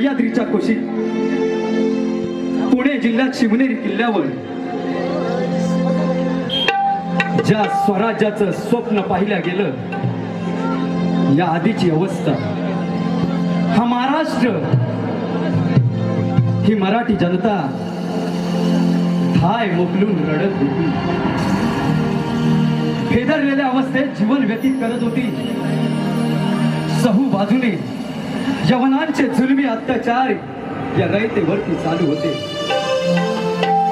सह्याद्रीच्या कुशीत पुणे जिल्ह्यात शिवनेरी किल्ल्यावर ज्या स्वराज्याचं स्वप्न पाहिलं गेलं या आधीची अवस्था. हा महाराष्ट्र ही मराठी जनता हाय मोकलून रडत होती. फेदरलेल्या अवस्थेत जीवन व्यतीत करत होती. सहू बाजूने जवानांचे जुलमी अत्याचार या रयतेवरती चालू होते.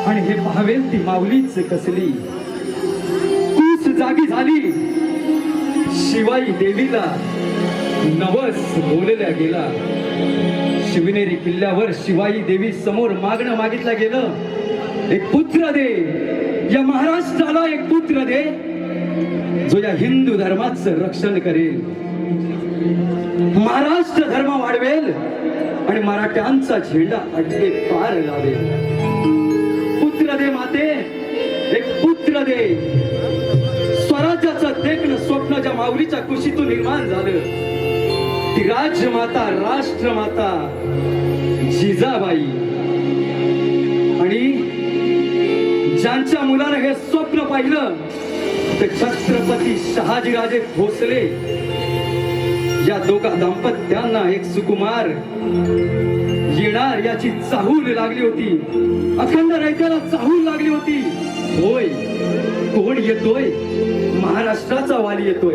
आणि हे पाहावेल ती माऊलीच कसली. कूस जागी झाली. शिवाई देवीला नवस बोलल्या गेला. शिवनेरी किल्ल्यावर शिवाई देवी समोर मागणं मागितलं गेलं. एक पुत्र दे. या महाराष्ट्राला एक पुत्र दे. जो या हिंदू धर्माचं रक्षण करेल. महाराष्ट्र धर्म वाढवेल आणि मराठ्यांचा झेंडा अडले पार लावेल. पुत्र दे माते एक पुत्र दे. स्वराज्याचं देखण स्वप्न ज्या माऊलीच्या कुशीतून निर्माण झालं ती राजमाता राष्ट्रमाता जिजाबाई. आणि ज्यांच्या मुलानं हे स्वप्न पाहिलं ते छत्रपती शहाजीराजे भोसले. या दोघा दाम्पत्यांना एक सुकुमार येणार याची चाहूल लागली होती. अखंड रयत्याला चाहूल लागली होती. होय कोण येतोय? महाराष्ट्राचा वाली येतोय.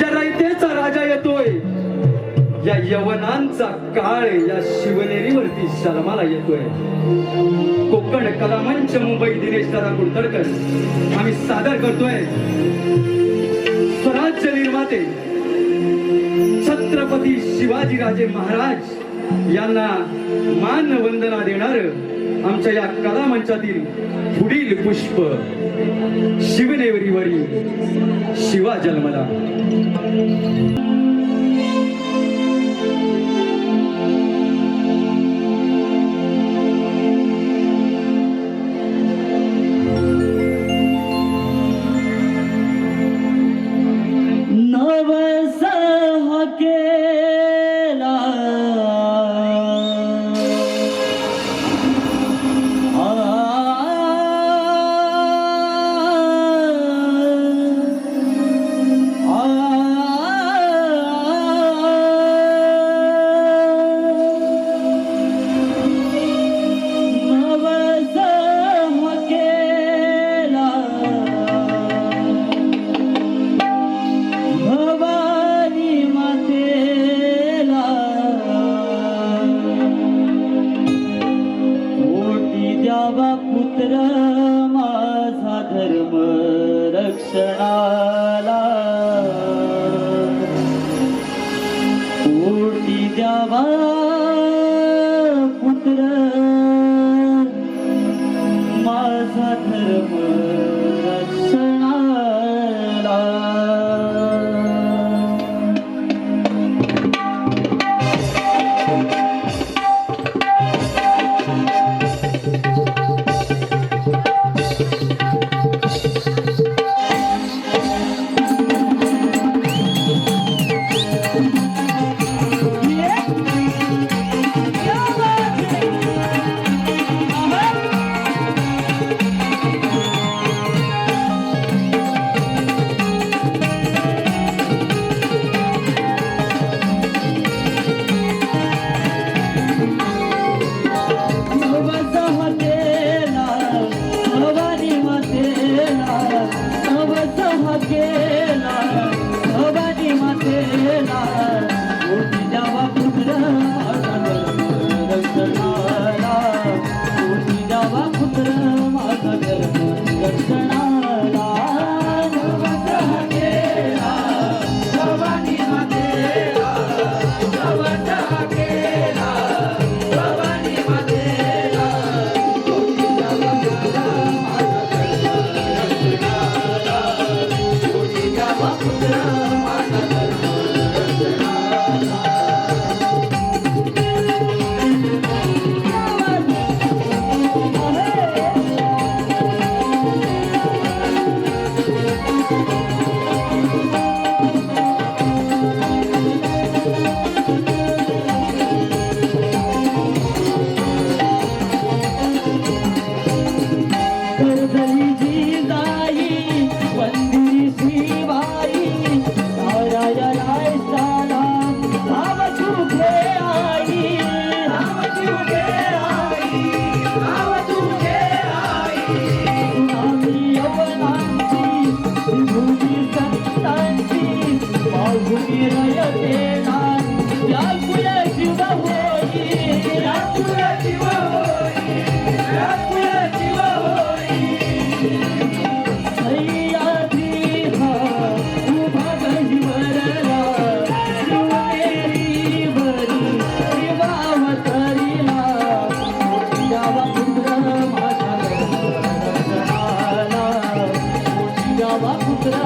या रयतेचा राजा येतोय. या यवनांचा काळ या शिवनेरीवरती शर्माला येतोय. कोकण कलामंच मुंबई दिनेश दादा कुडतडकर. आम्ही सादर करतोय. स्वराज्य निर्माते छत्रपती शिवाजीराजे महाराज यांना मान वंदना देणार आमच्या या कलामंचातील पुढील पुष्प शिवनेवरीवरी शिवा जन्मला. again.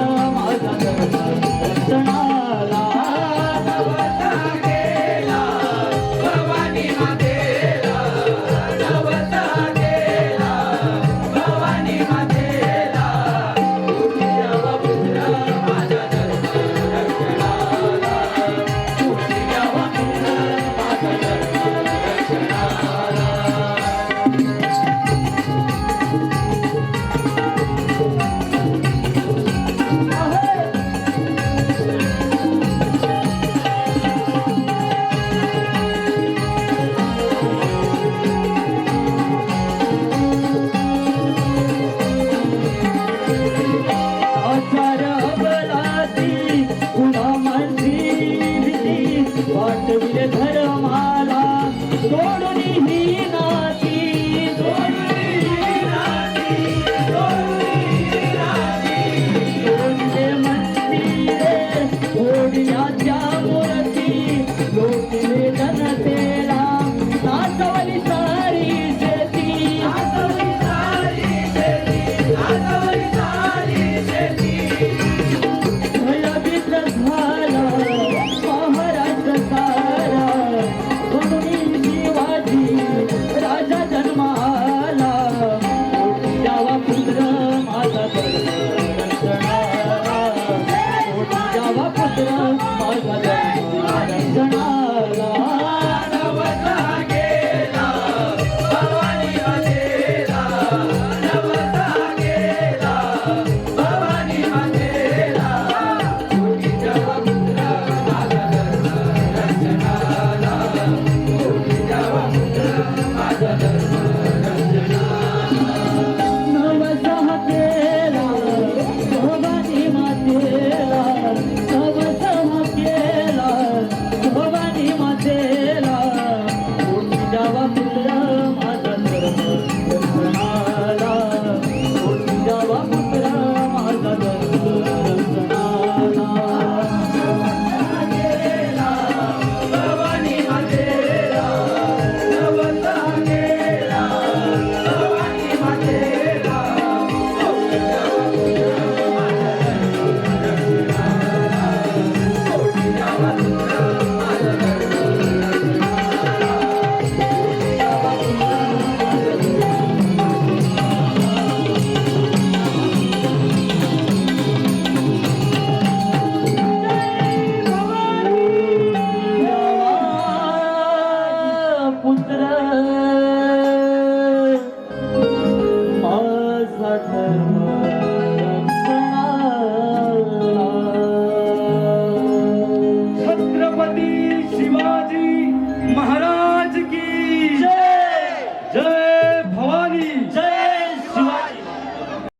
我马上 सोडून ही